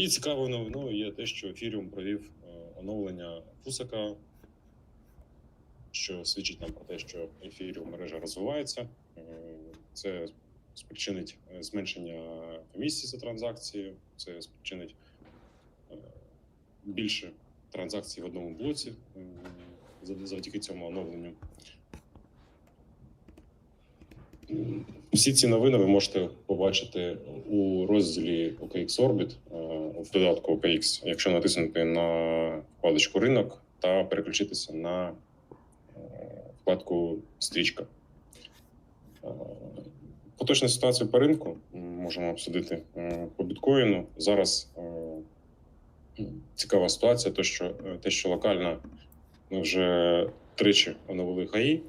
І цікавою новиною є те, що Ефіріум провів е, оновлення Фусака, що свідчить нам про те, що Ефіріум мережа розвивається. Е, Це спричинить е, зменшення комісії за транзакції, це спричинить більше транзакцій в одному блоці завдяки цьому оновленню. Всі ці новини ви можете побачити у розділі OKX Orbit в додатку OKX, якщо натиснути на вкладочку ринок та переключитися на е, вкладку стрічка. Е, Поточну ситуацію по ринку можемо обсудити е, по біткоїну. Зараз цікава ситуація, то що те, що локально вже тричі оновили хаї,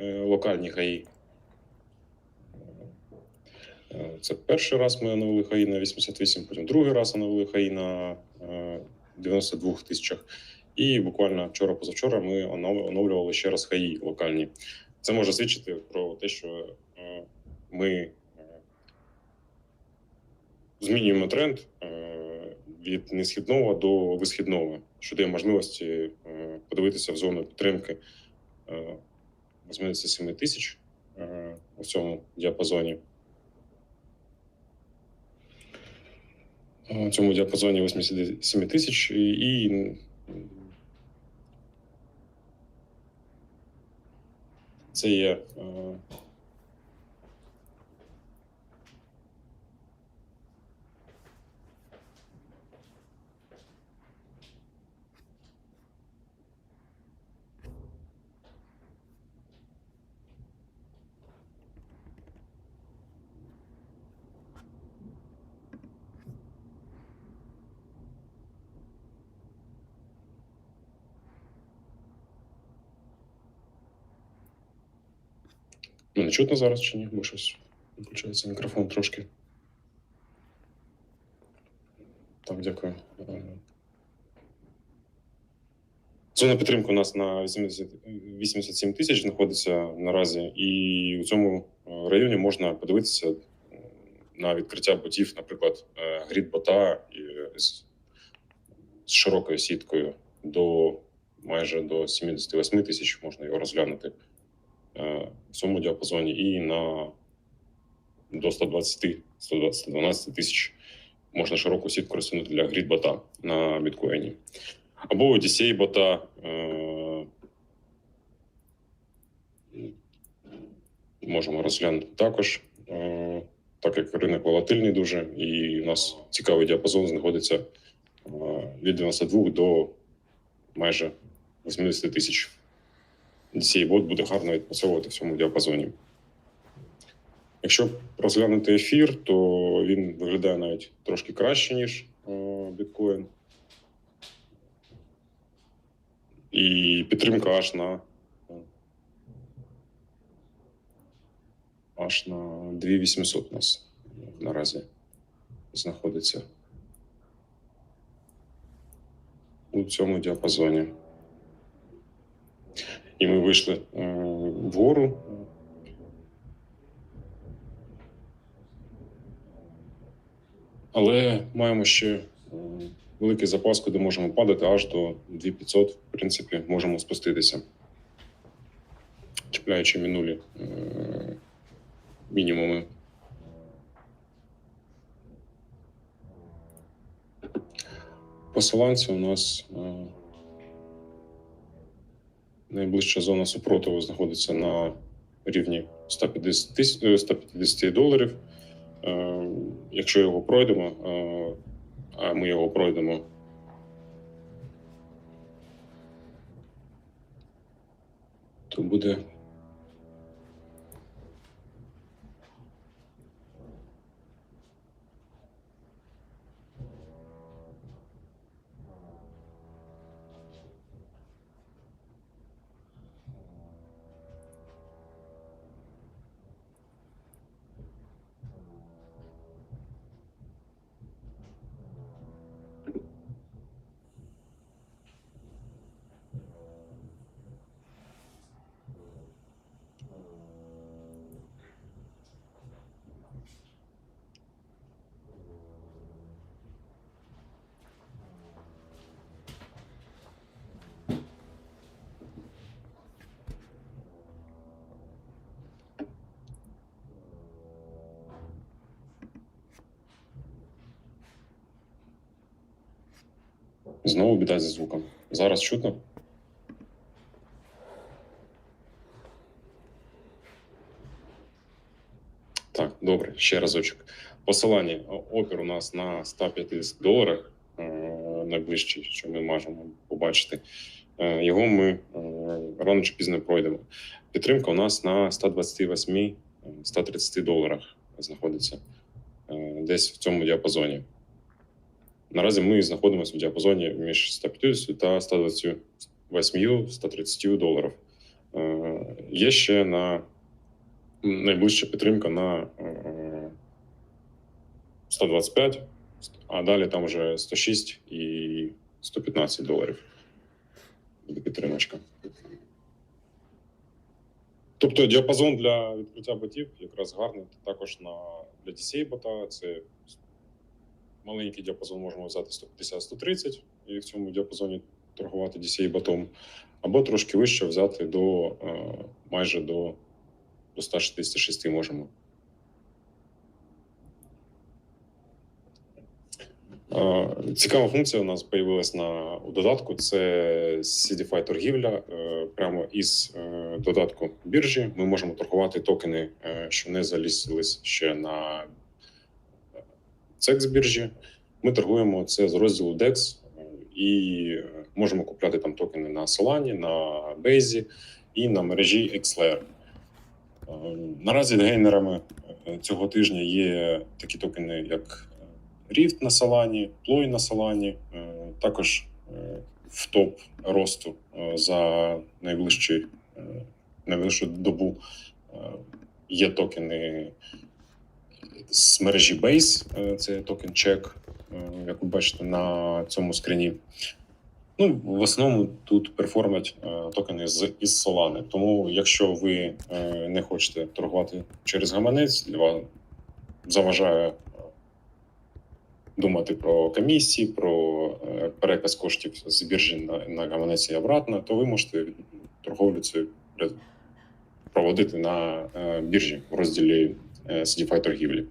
локальні хаї. Е, Це перший раз ми оновили хаї на 88, потім другий раз оновили хаї на е, 92 тисячах. І буквально вчора-позавчора ми оновлювали ще раз хаї локальні. Це може свідчити про те, що е, ми е, змінюємо тренд від несхідного до висхідного, що дає можливості подивитися в зону підтримки е, 87 тисяч у цьому діапазоні. Цьому діапазоні 87 тисяч і, і це є е, Ну, не чутно зараз чи ні? Бо щось включається мікрофон трошки. Так, дякую. Е, Зона підтримки у нас на 80, 87 тисяч знаходиться наразі, і у цьому е, районі можна подивитися е, на відкриття ботів, наприклад, грід бота з, з широкою сіткою до майже до 78 тисяч можна його розглянути е, в цьому діапазоні і на до 120 112 тисяч можна широку сітку розтягнути для грід-бота на біткоїні. Або Одіссей бота. Е, можемо розглянути також, е, так як ринок волатильний дуже, і у нас цікавий діапазон знаходиться е, від 92 до майже 80 тисяч. DCA бот буде гарно відпрацьовувати в цьому діапазоні. Якщо розглянути ефір, то він виглядає навіть трошки краще, ніж е, біткоін. І підтримка аж на аж на 2800 у нас наразі знаходиться у цьому діапазоні. І ми вийшли вгору. Але маємо ще великий запас, куди можемо падати аж до 2500, в принципі, можемо спуститися, чіпляючи минулі е, мінімуми. Посиланці у нас е, найближча зона супротиву знаходиться на рівні 150, тис- е, 150 доларів. Е, Якщо його пройдемо, е, а ми його пройдемо. То буде Знову біда зі звуком. Зараз чутно? Так, добре, ще разочок. Посилання опір у нас на 150 доларах е, найближчий, що ми можемо побачити. Е, Його ми е, рано чи пізно пройдемо. Підтримка у нас на 128-130 доларах знаходиться десь в цьому діапазоні. Наразі ми знаходимося в діапазоні між 150 та 128-130 доларів. Е, Є ще на найближча підтримка на е, 125, а далі там вже 106 і 115 доларів. Підтримочка. Тобто діапазон для відкриття ботів якраз гарний. Також на для DCA бота це маленький діапазон можемо взяти 150-130 і в цьому діапазоні торгувати DCA ботом, або трошки вище взяти до е, майже до, до 166 можемо. Е, Цікава функція у нас з'явилась на у додатку. Це CDFI торгівля. Е, Прямо із додатку біржі ми можемо торгувати токени, що не залізлись ще на CEX біржі. Ми торгуємо це з розділу DEX е, і е, можемо купляти там токени на Solana, на Base і на мережі XLR. Е, Наразі гейнерами цього тижня є такі токени, як Rift на Solana, Ploy на е, також в топ росту за найближчу добу є токени з мережі Base, е, це токен чек, як ви бачите на цьому скріні. Ну, в основному тут перформять е, токени з із Solana. Тому, якщо ви е, не хочете торгувати через гаманець, для вас заважає е, думати про комісії, про е, переказ коштів з біржі на, на гаманець і обратно, то ви можете торговлю цю проводити на е, біржі в розділі е, CDFI торгівлі.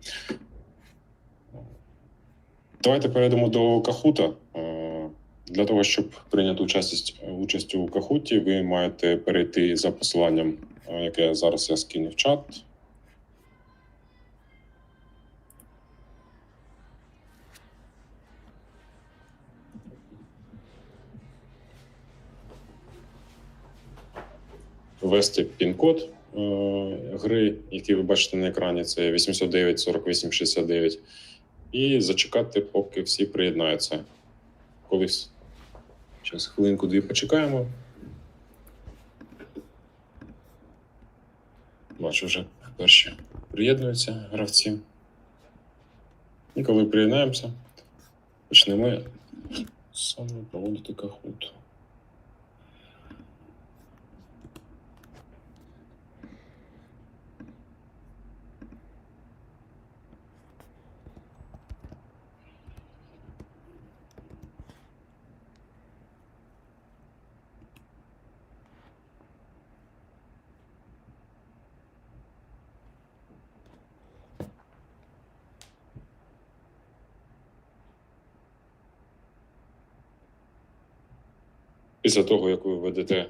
Давайте перейдемо до Кахута. Е, Для того, щоб прийняти участь, участь у Кахуті, ви маєте перейти за посиланням, е, яке зараз я скину в чат. Ввести пін-код гри, який ви бачите на екрані, це 809 48 69, і зачекати, поки всі приєднаються. Колись зараз хвилинку-дві почекаємо. Бачу, вже перші приєднуються гравці. І коли приєднаємося, почнемо саме проводити кахут. Після того, як ви введете е,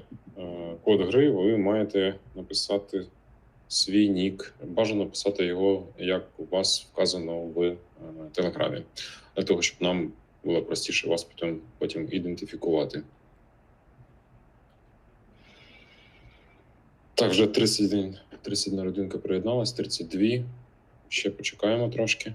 код гри, ви маєте написати свій нік. Бажано писати його, як у вас вказано в е, Телеграмі, для того, щоб нам було простіше вас потім, потім ідентифікувати. Так, вже 31, 31 родинка приєдналась, 32. Ще почекаємо трошки.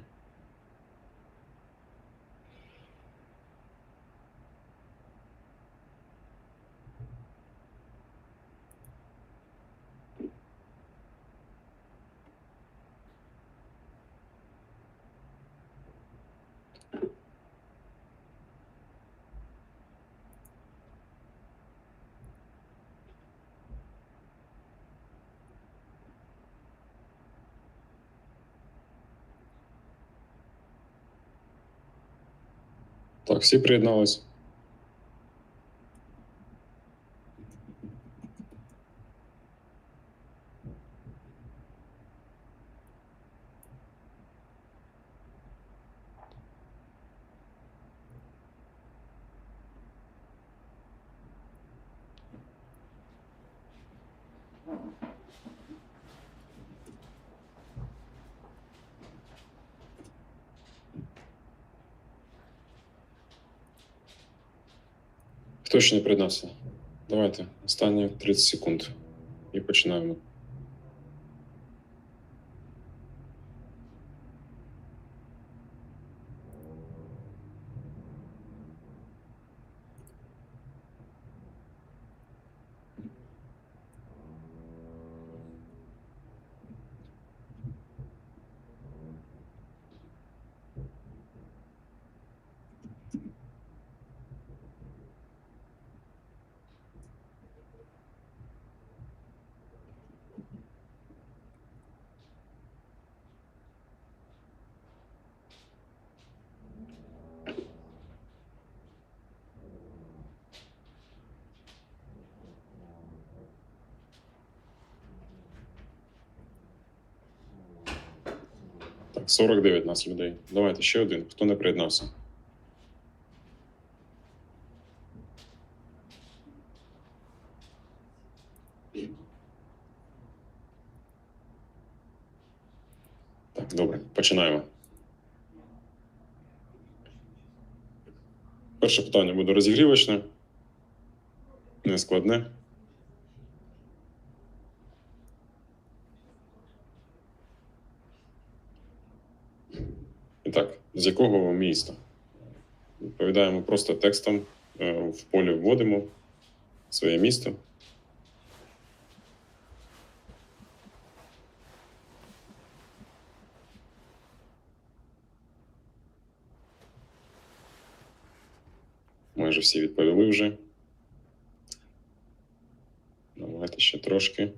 Так, всі приєдналися. Mm-hmm. Хто ще не приєднався? Давайте, останні 30 секунд. І починаємо. Так, 49 нас людей. Давайте ще один. Хто не приєднався? Так, добре, починаємо. Перше питання буде розігрівочне. Нескладне. І так, з якого міста? Відповідаємо просто текстом е, в полі вводимо своє місто. Майже всі відповіли вже. Давайте ще трошки.